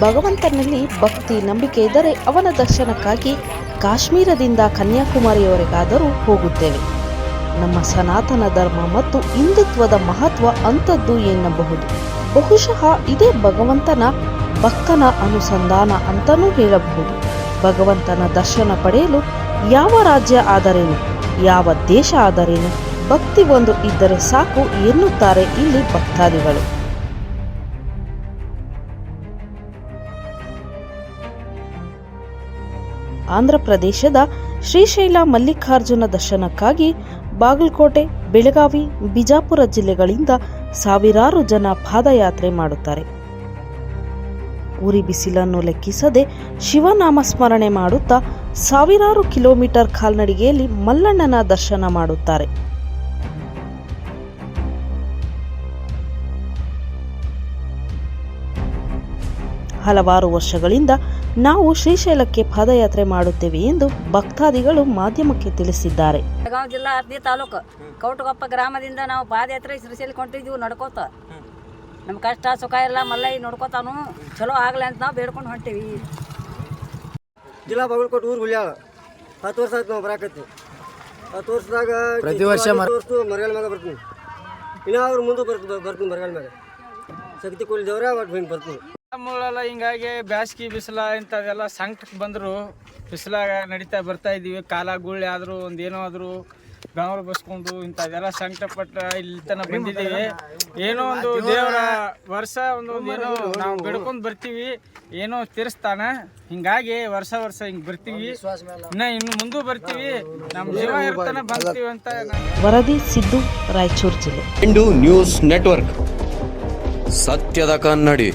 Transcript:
ಭಗವಂತನಲ್ಲಿ ಭಕ್ತಿ, ನಂಬಿಕೆ ಇದ್ದರೆ ಅವನ ದರ್ಶನಕ್ಕಾಗಿ ಕಾಶ್ಮೀರದಿಂದ ಕನ್ಯಾಕುಮಾರಿಯವರೆಗಾದರೂ ಹೋಗುತ್ತೇವೆ. ನಮ್ಮ ಸನಾತನ ಧರ್ಮ ಮತ್ತು ಹಿಂದುತ್ವದ ಮಹತ್ವ ಅಂಥದ್ದು ಎನ್ನಬಹುದು. ಬಹುಶಃ ಇದೇ ಭಗವಂತನ ಭಕ್ತನ ಅನುಸಂಧಾನ ಅಂತಲೂ ಹೇಳಬಹುದು. ಭಗವಂತನ ದರ್ಶನ ಪಡೆಯಲು ಯಾವ ರಾಜ್ಯ ಆದರೇನು, ಯಾವ ದೇಶ ಆದರೇನು, ಭಕ್ತಿ ಒಂದು ಇದ್ದರೆ ಸಾಕು ಎನ್ನುತ್ತಾರೆ ಇಲ್ಲಿ ಭಕ್ತಾದಿಗಳು. ಆಂಧ್ರ ಪ್ರದೇಶದ ಶ್ರೀಶೈಲ ಮಲ್ಲಿಕಾರ್ಜುನ ದರ್ಶನಕ್ಕಾಗಿ ಬಾಗಲಕೋಟೆ, ಬೆಳಗಾವಿ, ಬಿಜಾಪುರ ಜಿಲ್ಲೆಗಳಿಂದ ಸಾವಿರಾರು ಜನ ಪಾದಯಾತ್ರೆ ಮಾಡುತ್ತಾರೆ. ಉರಿ ಬಿಸಿಲನ್ನು ಲೆಕ್ಕಿಸದೆ ಶಿವನಾಮ ಸ್ಮರಣೆ ಮಾಡುತ್ತಾ ಸಾವಿರಾರು ಕಿಲೋಮೀಟರ್ ಕಾಲ್ನಡಿಗೆಯಲ್ಲಿ ಮಲ್ಲಣ್ಣನ ದರ್ಶನ ಮಾಡುತ್ತಾರೆ. ಹಲವಾರು ವರ್ಷಗಳಿಂದ ನಾವು ಶ್ರೀಶೈಲಕ್ಕೆ ಪಾದಯಾತ್ರೆ ಮಾಡುತ್ತೇವೆ ಎಂದು ಭಕ್ತಾದಿಗಳು ಮಾಧ್ಯಮಕ್ಕೆ ತಿಳಿಸಿದ್ದಾರೆ. ಬೆಳಗಾವಿ ಜಿಲ್ಲಾ ತಾಲೂಕು ಕೌಟಗೊಪ್ಪ ಗ್ರಾಮದಿಂದ ನಾವು ಪಾದಯಾತ್ರೆ ಶ್ರೀಶೈಲಕ್ಕೆ ಹೊಂಟಿದ್ವಿ ನಡ್ಕೋತ. ನಮ್ಮ ಕಷ್ಟ ಸುಖ ಎಲ್ಲ ಮಲ್ಲೈ ನೋಡ್ಕೋತಾನು. ಚಲೋ ಆಗಲಿ ಅಂತ ನಾವು ಬೇಡ್ಕೊಂಡು ಹೊಂಟೀವಿ. ಜಿಲ್ಲಾ ಬಾಗಲಕೋಟೆ ಊರು ಹುಲಿಯಾಳ. ಹತ್ತು ವರ್ಷ ಆಯ್ತು ನಾವು ಬರಾಕತ್ತಿ. ಹತ್ತು ವರ್ಷದಾಗ ಪ್ರತಿ ವರ್ಷ ವರ್ಷ ಮರಗಾಲ ಮ್ಯಾಗ ಬರ್ತೀನಿ ಇನ್ನೂ ಅವ್ರು ಮುಂದೆ ಬರ್ತೀನಿ ಬರ್ತೀನಿ ಮರಗಾಲ ಮ್ಯಾಗ. ಶಕ್ತಿ ದೇವ್ರ ಒಟ್ಟು ಹಿಂಗೆ ಬರ್ತೀನಿ ಮೂಳೆಲ್ಲ ಹಿಂಗಾಗಿ ಬ್ಯಾಸ್ಗಿ ಬಿಸಿಲ ಇಂಥದೆಲ್ಲ ಸಂಕಟಕ್ಕೆ ಬಂದರು ಬಿಸಿಲಾಗ ನಡೀತಾ ಬರ್ತಾ ಇದ್ದೀವಿ. ಕಾಲ ಗುಳ್ಳಿ ಆದರೂ ಒಂದು ಏನೋ ಆದರೂ ಬೆಂಗಳೂರು ಬಸ್ಕೊಂಡು ಇಂಥದ್ದೆಲ್ಲ ಸಂಕಟಪಟ್ಟ ಇಲ್ಲಿ ತನಕ ಬಂದಿದ್ದೀವಿ. ಏನೋ ಒಂದು ದೇವರ ವರ್ಷ ಒಂದು ಏನೋ ನಾವು ಬಿಡ್ಕೊಂಡು ಬರ್ತೀವಿ. ಏನೋ ತೀರಿಸ್ತಾನ. ಹಿಂಗಾಗಿ ವರ್ಷ ವರ್ಷ ಹಿಂಗೆ ಬರ್ತೀವಿ. ಇನ್ನ ಇನ್ನು ಮುಂದೆ ಬರ್ತೀವಿ. ನಮ್ಮ ಜೀವ ಇರ್ತಾನೆ ಬರ್ತೀವಿ ಅಂತ ವರದಿ ಸಿದ್ದು ರಾಯಚೂರು ಜಿಲ್ಲೆ. Indu news network. ಸತ್ಯದ ಕನ್ನಡಿ.